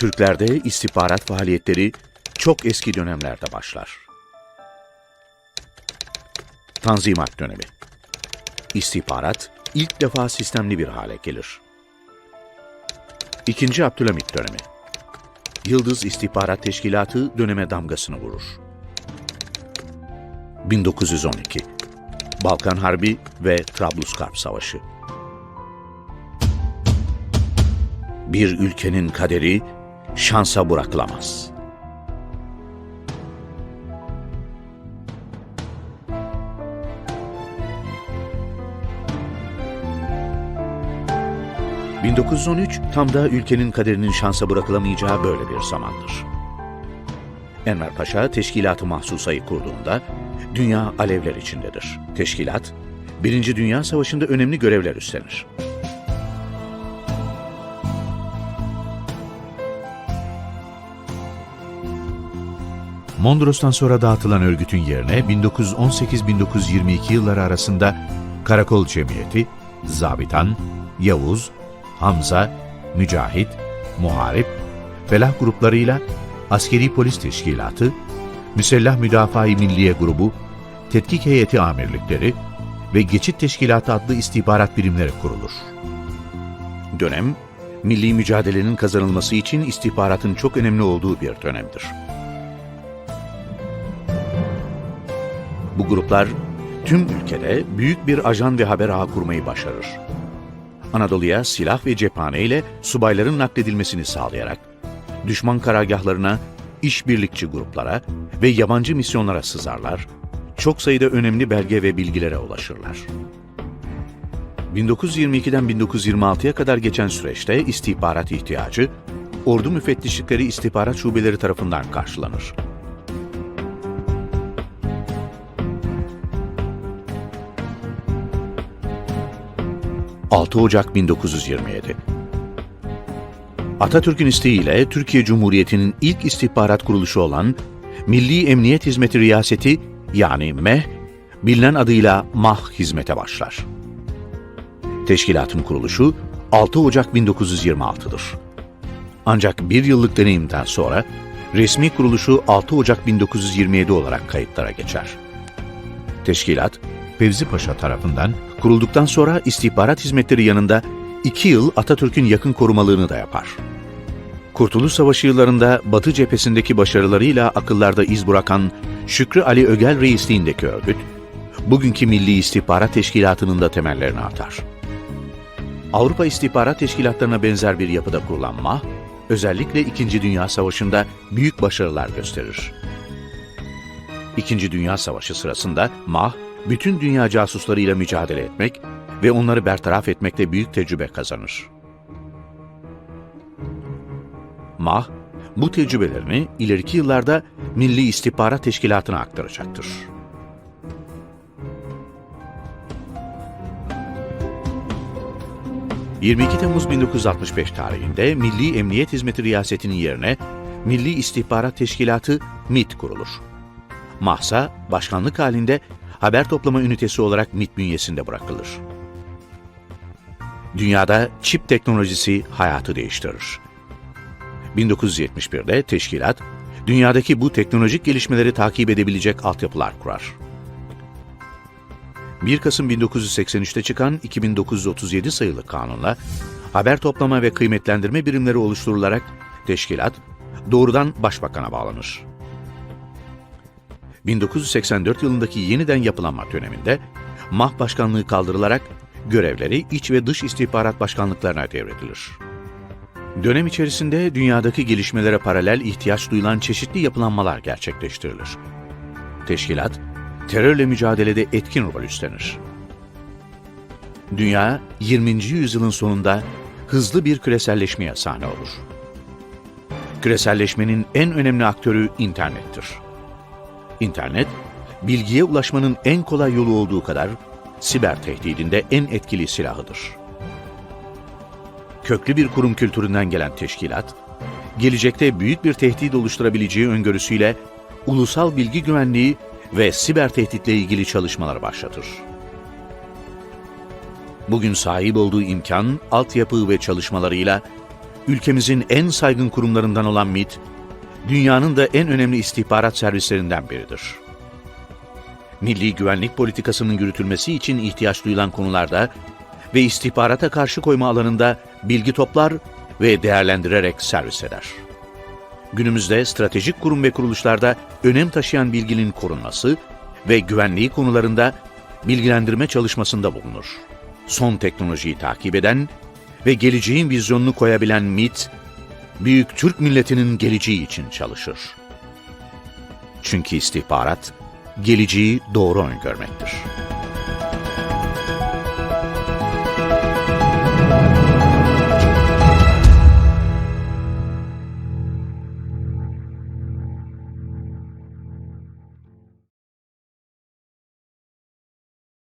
Türklerde istihbarat faaliyetleri çok eski dönemlerde başlar. Tanzimat dönemi. İstihbarat ilk defa sistemli bir hale gelir. İkinci Abdülhamit dönemi. Yıldız İstihbarat Teşkilatı döneme damgasını vurur. 1912. Balkan Harbi ve Trablusgarp Savaşı. Bir ülkenin kaderi şansa bırakılamaz. ...1913 tam da ülkenin kaderinin şansa bırakılamayacağı böyle bir zamandır. Enver Paşa Teşkilat-ı Mahsusa'yı kurduğunda dünya alevler içindedir. Teşkilat, Birinci Dünya Savaşı'nda önemli görevler üstlenir. Mondros'tan sonra dağıtılan örgütün yerine 1918-1922 yılları arasında Karakol Cemiyeti, Zabitan, Yavuz, Hamza, Mücahit, Muharip, Felah gruplarıyla Askeri Polis Teşkilatı, Müsellah Müdafaa-i Milliye Grubu, Tetkik Heyeti Amirlikleri ve Geçit Teşkilatı adlı istihbarat birimleri kurulur. Dönem, milli mücadelenin kazanılması için istihbaratın çok önemli olduğu bir dönemdir. Bu gruplar tüm ülkede büyük bir ajan ve haber ağı kurmayı başarır. Anadolu'ya silah ve cephane ile subayların nakledilmesini sağlayarak düşman karargahlarına, işbirlikçi gruplara ve yabancı misyonlara sızarlar, çok sayıda önemli belge ve bilgilere ulaşırlar. 1922'den 1926'ya kadar geçen süreçte istihbarat ihtiyacı, ordu müfettişlikleri istihbarat şubeleri tarafından karşılanır. 6 Ocak 1927 Atatürk'ün isteğiyle Türkiye Cumhuriyeti'nin ilk istihbarat kuruluşu olan Milli Emniyet Hizmeti Riyaseti yani MEH, bilinen adıyla MAH hizmete başlar. Teşkilatın kuruluşu 6 Ocak 1926'dır. Ancak bir yıllık deneyimden sonra resmi kuruluşu 6 Ocak 1927 olarak kayıtlara geçer. Teşkilat, Fevzi Paşa tarafından kurulduktan sonra istihbarat hizmetleri yanında iki yıl Atatürk'ün yakın korumalığını da yapar. Kurtuluş Savaşı yıllarında Batı cephesindeki başarılarıyla akıllarda iz bırakan Şükrü Ali Ögel reisliğindeki örgüt, bugünkü Milli İstihbarat Teşkilatı'nın da temellerini atar. Avrupa İstihbarat Teşkilatlarına benzer bir yapıda kurulan MAH, özellikle İkinci Dünya Savaşı'nda büyük başarılar gösterir. İkinci Dünya Savaşı sırasında MAH, bütün dünya casuslarıyla mücadele etmek ve onları bertaraf etmekte büyük tecrübe kazanır. MAH, bu tecrübelerini ileriki yıllarda Milli İstihbarat Teşkilatı'na aktaracaktır. ...22 Temmuz 1965 tarihinde Milli Emniyet Hizmeti Riyaseti'nin yerine Milli İstihbarat Teşkilatı MİT kurulur. MAHSA, başkanlık halinde haber toplama ünitesi olarak MİT bünyesinde bırakılır. Dünyada çip teknolojisi hayatı değiştirir. 1971'de teşkilat, dünyadaki bu teknolojik gelişmeleri takip edebilecek altyapılar kurar. 1 Kasım 1983'te çıkan 2937 sayılı kanunla haber toplama ve kıymetlendirme birimleri oluşturularak teşkilat doğrudan başbakana bağlanır. 1984 yılındaki yeniden yapılanma döneminde MAH başkanlığı kaldırılarak görevleri iç ve dış istihbarat başkanlıklarına devredilir. Dönem içerisinde dünyadaki gelişmelere paralel ihtiyaç duyulan çeşitli yapılanmalar gerçekleştirilir. Teşkilat, terörle mücadelede etkin rol üstlenir. Dünya, 20. yüzyılın sonunda hızlı bir küreselleşmeye sahne olur. Küreselleşmenin en önemli aktörü internettir. İnternet, bilgiye ulaşmanın en kolay yolu olduğu kadar siber tehdidinde en etkili silahıdır. Köklü bir kurum kültüründen gelen teşkilat, gelecekte büyük bir tehdit oluşturabileceği öngörüsüyle ulusal bilgi güvenliği ve siber tehditle ilgili çalışmalar başlatır. Bugün sahip olduğu imkan, altyapı ve çalışmalarıyla ülkemizin en saygın kurumlarından olan MİT, dünyanın da en önemli istihbarat servislerinden biridir. Milli güvenlik politikasının yürütülmesi için ihtiyaç duyulan konularda ve istihbarata karşı koyma alanında bilgi toplar ve değerlendirerek servis eder. Günümüzde stratejik kurum ve kuruluşlarda önem taşıyan bilginin korunması ve güvenliği konularında bilgilendirme çalışmasında bulunur. Son teknolojiyi takip eden ve geleceğin vizyonunu koyabilen MIT, büyük Türk milletinin geleceği için çalışır. Çünkü istihbarat, geleceği doğru öngörmektir.